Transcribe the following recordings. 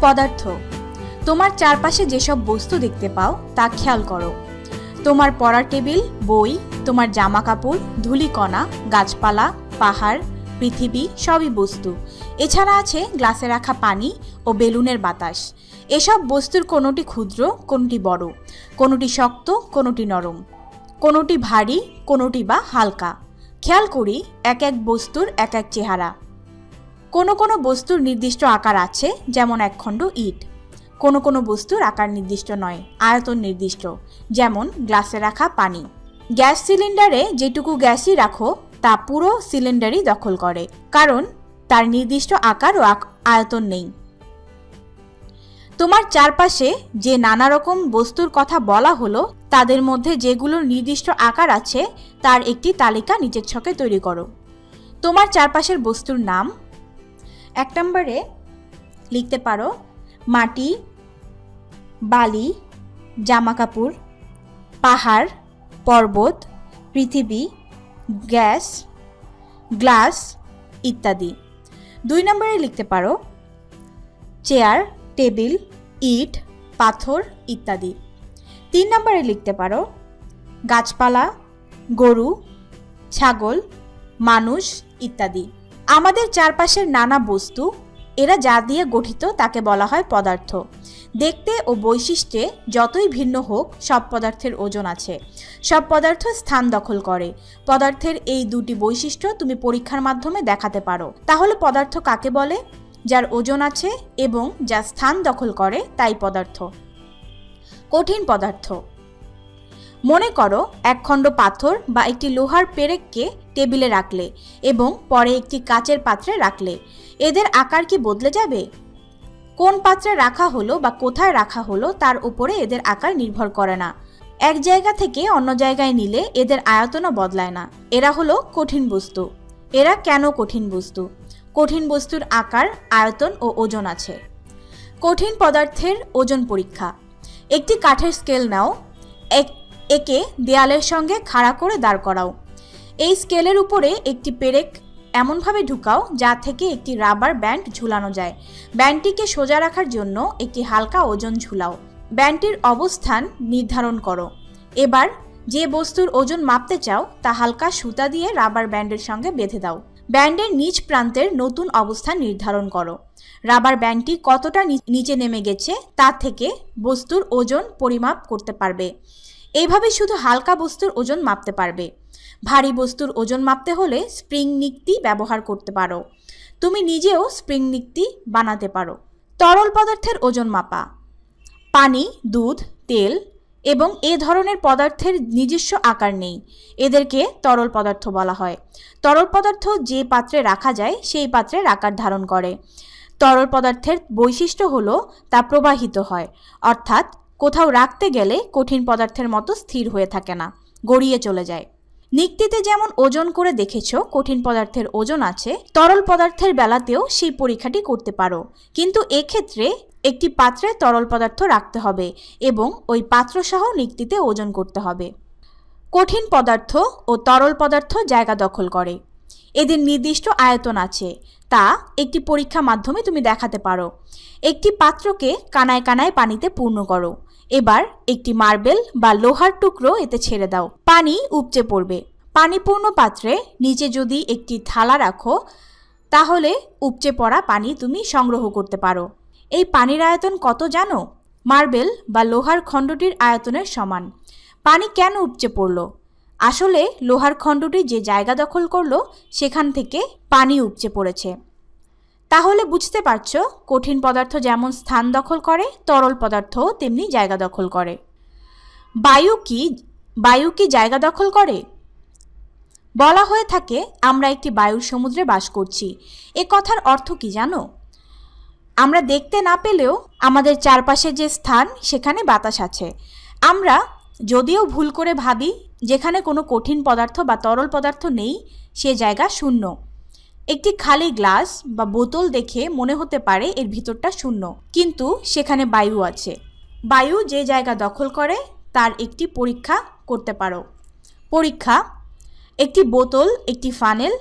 পদার্থ। তোমার চারপাশে যেসব বস্তু দেখতে পাও, তা খেয়াল করো। তোমার পড়ার টেবিল, বই, তোমার জামা কাপড় ধুলিকণা, গাছপালা, পাহাড়, পৃথিবী, সবই বস্তু। এছাড়া আছে গ্লাসে রাখা পানি ও বেলুনের বাতাস। এসব বস্তুর কোনোটি ক্ষুদ্র, কোনোটি বড়, কোনোটি শক্ত, কোনোটি নরম। কোনোটি ভারী, কোনোটি বা হালকা। খেয়াল করি, এক এক বস্তুর এক এক চেহারা। কোনো কোনো বস্তুর নির্দিষ্ট আকার আছে, যেমন একখণ্ড ইট। কোনো কোনো বস্তুর আকার নির্দিষ্ট নয়, আয়তন নির্দিষ্ট, যেমন গ্লাসে রাখা পানি। গ্যাস সিলিন্ডারে যেটুকু গ্যাসই রাখো, তা পুরো সিলিন্ডারই দখল করে, কারণ তার নির্দিষ্ট আকার ও আয়তন নেই। তোমার চারপাশে যে নানা রকম বস্তুর কথা বলা হলো, তাদের মধ্যে যেগুলোর নির্দিষ্ট আকার আছে, তার একটি তালিকা নিচের ছকে তৈরি করো। তোমার চারপাশের বস্তুর নাম এক নম্বরে লিখতে পারো, মাটি, বালি, জামাকাপড়, পাহাড়, পর্বত, পৃথিবী, গ্যাস, গ্লাস ইত্যাদি। দুই নম্বরে লিখতে পারো, চেয়ার, টেবিল, ইট, পাথর ইত্যাদি। তিন নম্বরে লিখতে পারো, গাছপালা, গরু, ছাগল, মানুষ ইত্যাদি। আমাদের চারপাশের নানা বস্তু, এরা যা দিয়ে গঠিত তাকে বলা হয় পদার্থ। দেখতে ও বৈশিষ্ট্যে যতই ভিন্ন হোক, সব পদার্থের ওজন আছে। সব পদার্থ স্থান দখল করে। পদার্থের এই দুটি বৈশিষ্ট্য তুমি পরীক্ষার মাধ্যমে দেখাতে পারো। তাহলে পদার্থ কাকে বলে? যার ওজন আছে এবং যা স্থান দখল করে, তাই পদার্থ। কঠিন পদার্থ। মনে করো, এক খণ্ড পাথর বা একটি লোহার পেরেককে টেবিলে রাখলে এবং পরে একটি কাচের পাত্রে রাখলে। এদের আকার কি বদলে যাবে? কোন পাত্রে রাখা হলো বা কোথায় রাখা হলো তার উপরে এদের আকার নির্ভর করে না। এক জায়গা থেকে অন্য জায়গায় নিলে এদের আয়তনও বদলায় না। এরা হলো কঠিন বস্তু। এরা কেন কঠিন বস্তু? কঠিন বস্তুর আকার, আয়তন ও ওজন আছে। কঠিন পদার্থের ওজন পরীক্ষা। একটি কাঠের স্কেল নাও। একে দেয়ালের সঙ্গে খাড়া করে দাঁড় করাও। এই স্কেলের উপরে একটি পেরেক এমনভাবে ঢুকাও যা থেকে একটি রাবার ব্যান্ড ঝুলানো যায়। ব্যান্ডটিকে সোজা রাখার জন্য একটি হালকা ওজন ঝুলাও। ব্যান্ডটির অবস্থান নির্ধারণ করো। এবার যে বস্তুর ওজন মাপতে চাও, তা হালকা সুতা দিয়ে রাবার ব্যান্ডের সঙ্গে বেঁধে দাও। ব্যান্ডের নিচ প্রান্তের নতুন অবস্থান নির্ধারণ করো। রাবার ব্যান্ডটি কতটা নিচে নেমে গেছে, তা থেকে বস্তুর ওজন পরিমাপ করতে পারবে। এইভাবে শুধু হালকা বস্তুর ওজন মাপতে পারবে। ভারী বস্তুর ওজন মাপতে হলে স্প্রিং নিক্তি ব্যবহার করতে পারো। তুমি নিজেও স্প্রিং নিক্তি বানাতে পারো। তরল পদার্থের ওজন মাপা। পানি, দুধ, তেল এবং এ ধরনের পদার্থের নিজস্ব আকার নেই। এদেরকে তরল পদার্থ বলা হয়। তরল পদার্থ যে পাত্রে রাখা যায়, সেই পাত্রের আকার ধারণ করে। তরল পদার্থের বৈশিষ্ট্য হলো তা প্রবাহিত হয়, অর্থাৎ কোথাও রাখতে গেলে কঠিন পদার্থের মতো স্থির হয়ে থাকে না, গড়িয়ে চলে যায়। নিক্তিতে যেমন ওজন করে দেখেছ, কঠিন পদার্থের ওজন আছে, তরল পদার্থের বেলাতেও সেই পরীক্ষাটি করতে পারো। কিন্তু এক্ষেত্রে একটি পাত্রে তরল পদার্থ রাখতে হবে এবং ওই পাত্রসহ নিক্তিতে ওজন করতে হবে। কঠিন পদার্থ ও তরল পদার্থ জায়গা দখল করে। এদের নির্দিষ্ট আয়তন আছে। তা একটি পরীক্ষা মাধ্যমে তুমি দেখাতে পারো। একটি পাত্রকে কানায় কানায় পানিতে পূর্ণ করো। এবার একটি মার্বেল বা লোহার টুকরো এতে ছেড়ে দাও। পানি উপচে পড়বে। পানিপূর্ণ পাত্রে নিচে যদি একটি থালা রাখো, তাহলে উপচে পড়া পানি তুমি সংগ্রহ করতে পারো। এই পানির আয়তন কত জানো? মার্বেল বা লোহার খণ্ডটির আয়তনের সমান। পানি কেন উপচে পড়ল? আসলে লোহার খণ্ডটি যে জায়গা দখল করল, সেখান থেকে পানি উপচে পড়েছে। তাহলে বুঝতে পারছ, কঠিন পদার্থ যেমন স্থান দখল করে, তরল পদার্থ তেমনি জায়গা দখল করে। বায়ু কি বায়ু কি জায়গা দখল করে? বলা হয়ে থাকে, আমরা একটি বায়ুর সমুদ্রে বাস করছি। এ কথার অর্থ কি জানো? আমরা দেখতে না পেলেও আমাদের চারপাশে যে স্থান, সেখানে বাতাস আছে। আমরা, যদিও ভুল করে ভাবি, যেখানে কোনো কঠিন পদার্থ বা তরল পদার্থ নেই, সে জায়গা শূন্য। একটি খালি গ্লাস বা বোতল দেখে মনে হতে পারে এর ভিতরটা শূন্য। কিন্তু সেখানে বায়ু আছে। বায়ু যে জায়গা দখল করে, তার একটি পরীক্ষা করতে পারো। পরীক্ষা, একটি বোতল, একটি ফানেল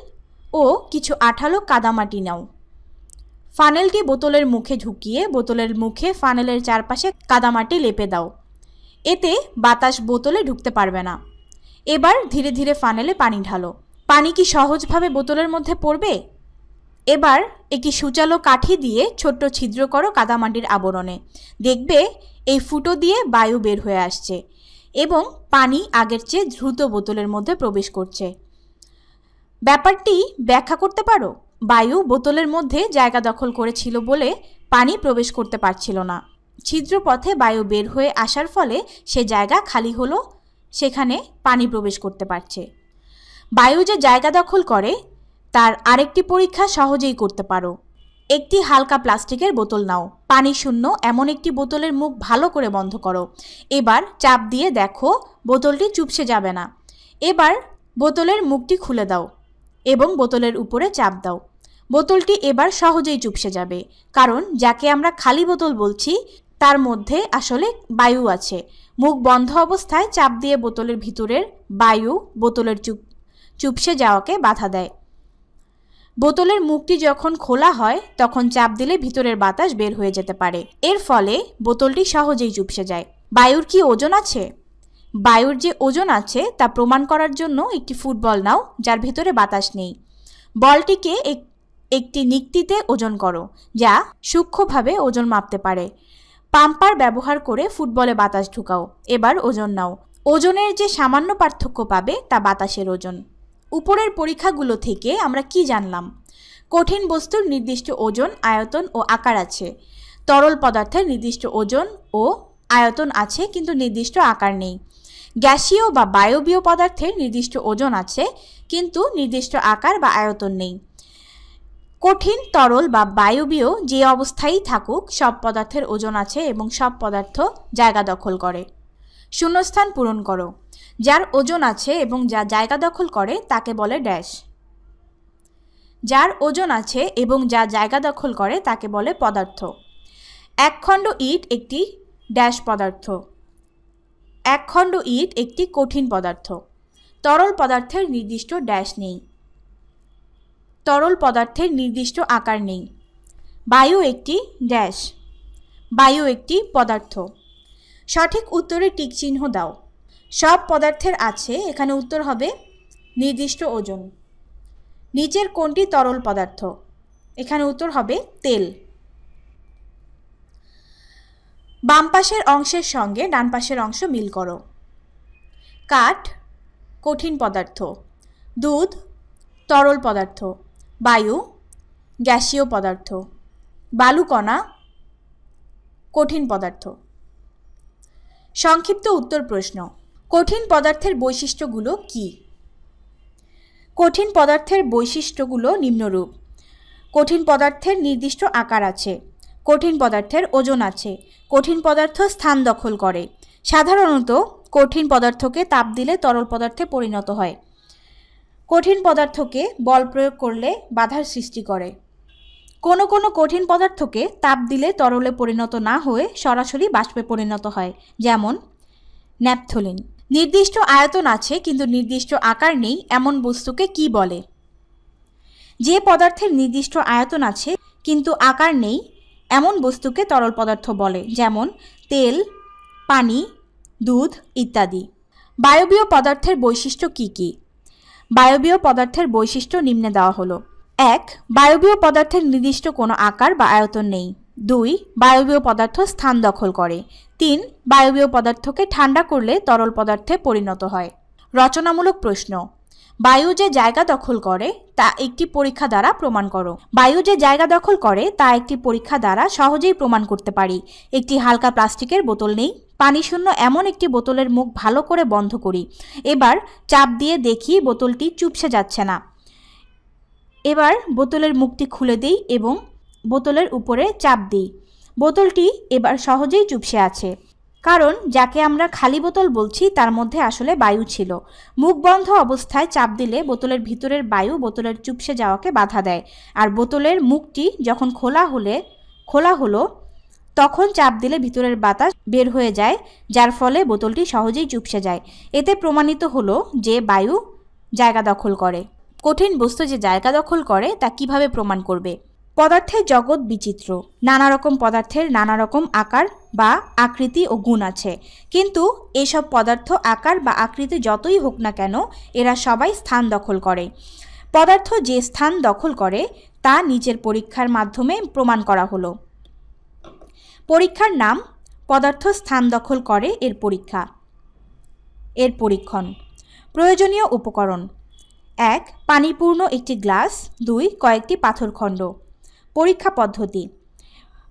ও কিছু আঠালো কাদামাটি নাও। ফানেলটি বোতলের মুখে ঢুকিয়ে বোতলের মুখে ফানেলের চারপাশে কাদামাটি লেপে দাও। এতে বাতাস বোতলে ঢুকতে পারবে না। এবার ধীরে ধীরে ফানেলে পানি ঢালো। পানি কি সহজভাবে বোতলের মধ্যে পড়বে? এবার একটি সুচালো কাঠি দিয়ে ছোট্ট ছিদ্র করো কাদামাটির আবরণে। দেখবে এই ফুটো দিয়ে বায়ু বের হয়ে আসছে এবং পানি আগের চেয়ে দ্রুত বোতলের মধ্যে প্রবেশ করছে। ব্যাপারটি ব্যাখ্যা করতে পারো? বায়ু বোতলের মধ্যে জায়গা দখল করেছিল বলে পানি প্রবেশ করতে পারছিল না। ছিদ্র পথে বায়ু বের হয়ে আসার ফলে সে জায়গা খালি হলো, সেখানে পানি প্রবেশ করতে পারছে। বায়ু যে জায়গা দখল করে, তার আরেকটি পরীক্ষা সহজেই করতে পারো। একটি হালকা প্লাস্টিকের বোতল নাও। পানি শূন্য এমন একটি বোতলের মুখ ভালো করে বন্ধ করো। এবার চাপ দিয়ে দেখো বোতলটি চুপসে যাবে না। এবার বোতলের মুখটি খুলে দাও এবং বোতলের উপরে চাপ দাও। বোতলটি এবার সহজেই চুপসে যাবে, কারণ যাকে আমরা খালি বোতল বলছি, তার মধ্যে আসলে বায়ু আছে। মুখ বন্ধ অবস্থায় চাপ দিয়ে বোতলের ভিতরের বায়ু বোতলের চুপ চুপসে যাওয়াকে বাধা দেয়। বোতলের মুখটি যখন খোলা হয়, তখন চাপ দিলে ভিতরের বাতাস বের হয়ে যেতে পারে। এর ফলে বোতলটি সহজেই চুপসে যায়। বায়ুর কি ওজন আছে? বায়ুর যে ওজন আছে, তা প্রমাণ করার জন্য একটি ফুটবল নাও, যার ভিতরে বাতাস নেই। বলটিকে একটি নিক্তিতে ওজন করো, যা সূক্ষ্মভাবে ওজন মাপতে পারে। পাম্পার ব্যবহার করে ফুটবলে বাতাস ঢুকাও। এবার ওজন নাও। ওজনের যে সামান্য পার্থক্য পাবে, তা বাতাসের ওজন। উপরের পরীক্ষাগুলো থেকে আমরা কি জানলাম? কঠিন বস্তুর নির্দিষ্ট ওজন, আয়তন ও আকার আছে। তরল পদার্থের নির্দিষ্ট ওজন ও আয়তন আছে, কিন্তু নির্দিষ্ট আকার নেই। গ্যাসীয় বা বায়বীয় পদার্থের নির্দিষ্ট ওজন আছে, কিন্তু নির্দিষ্ট আকার বা আয়তন নেই। কঠিন, তরল বা বায়বীয় যে অবস্থায় থাকুক, সব পদার্থের ওজন আছে এবং সব পদার্থ জায়গা দখল করে। শূন্যস্থান পূরণ করো। যার ওজন আছে এবং যা জায়গা দখল করে তাকে বলে ড্যাশ। যার ওজন আছে এবং যা জায়গা দখল করে তাকে বলে পদার্থ। এক খণ্ড ইট একটি ড্যাশ পদার্থ। এক খণ্ড ইট একটি কঠিন পদার্থ। তরল পদার্থের নির্দিষ্ট ড্যাশ নেই। তরল পদার্থের নির্দিষ্ট আকার নেই। বায়ু একটি ড্যাশ। বায়ু একটি পদার্থ। সঠিক উত্তরে টিক চিহ্ন দাও। সব পদার্থের আছে, এখানে উত্তর হবে নির্দিষ্ট ওজন। নিচের কোনটি তরল পদার্থ? এখানে উত্তর হবে তেল। বাম পাশের অংশের সঙ্গে ডান পাশের অংশ মিল করো। কাঠ, কঠিন পদার্থ। দুধ, তরল পদার্থ। বায়ু, গ্যাসীয় পদার্থ। বালুকণা, কঠিন পদার্থ। সংক্ষিপ্ত উত্তর প্রশ্ন। কঠিন পদার্থের বৈশিষ্ট্যগুলো কি? কঠিন পদার্থের বৈশিষ্ট্যগুলো নিম্নরূপ। কঠিন পদার্থের নির্দিষ্ট আকার আছে। কঠিন পদার্থের ওজন আছে। কঠিন পদার্থ স্থান দখল করে। সাধারণত, কঠিন পদার্থকে তাপ দিলে তরল পদার্থে পরিণত হয়। কঠিন পদার্থকে বল প্রয়োগ করলে বাধার সৃষ্টি করে। কোনো কোনো কঠিন পদার্থকে তাপ দিলে তরলে পরিণত না হয়ে সরাসরি বাষ্পে পরিণত হয়, যেমন ন্যাপথলিন। নির্দিষ্ট আয়তন আছে, কিন্তু নির্দিষ্ট আকার নেই, এমন বস্তুকে কি বলে? যে পদার্থের নির্দিষ্ট আয়তন আছে, কিন্তু আকার নেই, এমন বস্তুকে তরল পদার্থ বলে, যেমন তেল, পানি, দুধ ইত্যাদি। বায়বীয় পদার্থের বৈশিষ্ট্য কি কি? বায়বীয় পদার্থের বৈশিষ্ট্য নিম্নে দেওয়া হলো। এক, বায়বীয় পদার্থের নির্দিষ্ট কোনো আকার বা আয়তন নেই। দুই, বায়বীয় পদার্থ স্থান দখল করে। তিন, বায়বীয় পদার্থকে ঠান্ডা করলে তরল পদার্থে পরিণত হয়। রচনামূলক প্রশ্ন, বায়ু যে জায়গা দখল করে, তা একটি পরীক্ষা দ্বারা প্রমাণ করো। বায়ু যে জায়গা দখল করে, তা একটি পরীক্ষা দ্বারা সহজেই প্রমাণ করতে পারি। একটি হালকা প্লাস্টিকের বোতল নেই। পানি শূন্য এমন একটি বোতলের মুখ ভালো করে বন্ধ করি। এবার চাপ দিয়ে দেখি বোতলটি চুপসে যাচ্ছে না। এবার বোতলের মুখটি খুলে দিই এবং বোতলের উপরে চাপ দিই। বোতলটি এবার সহজেই চুপসে আছে। কারণ যাকে আমরা খালি বোতল বলছি, তার মধ্যে আসলে বায়ু ছিল। মুখ বন্ধ অবস্থায় চাপ দিলে বোতলের ভিতরের বায়ু বোতলের চুপসে যাওয়াকে বাধা দেয়। আর বোতলের মুখটি যখন খোলা হলে, খোলা হলো, তখন চাপ দিলে ভিতরের বাতাস বের হয়ে যায়, যার ফলে বোতলটি সহজেই চুপসে যায়। এতে প্রমাণিত হলো যে বায়ু জায়গা দখল করে। কঠিন বস্তু যে জায়গা দখল করে, তা কীভাবে প্রমাণ করবে? পদার্থের জগৎ বিচিত্র। নানা রকম পদার্থের নানা রকম আকার বা আকৃতি ও গুণ আছে। কিন্তু এসব পদার্থ আকার বা আকৃতি যতই হোক না কেন, এরা সবাই স্থান দখল করে। পদার্থ যে স্থান দখল করে, তা নিচের পরীক্ষার মাধ্যমে প্রমাণ করা হলো। পরীক্ষার নাম, পদার্থ স্থান দখল করে এর পরীক্ষা। এর পরীক্ষণ। প্রয়োজনীয় উপকরণ। এক, পানিপূর্ণ একটি গ্লাস। দুই, কয়েকটি পাথরখণ্ড। পরীক্ষা পদ্ধতি।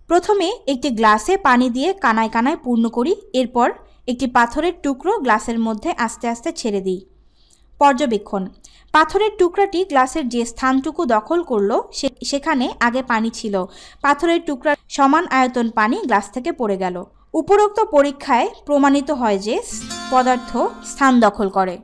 প্রথমে একটি গ্লাসে পানি দিয়ে কানায় কানায় পূর্ণ করি, এরপর একটি পাথরের টুকরো গ্লাসের মধ্যে আস্তে আস্তে ছেড়ে দিই। পর্যবেক্ষণ। পাথরের টুকরাটি গ্লাসের যে স্থানটুকু দখল করল সেখানে আগে পানি ছিল। পাথরের টুকরা সমান আয়তন পানি গ্লাস থেকে পড়ে গেল। উপরোক্ত পরীক্ষায় প্রমাণিত হয় যে পদার্থ স্থান দখল করে।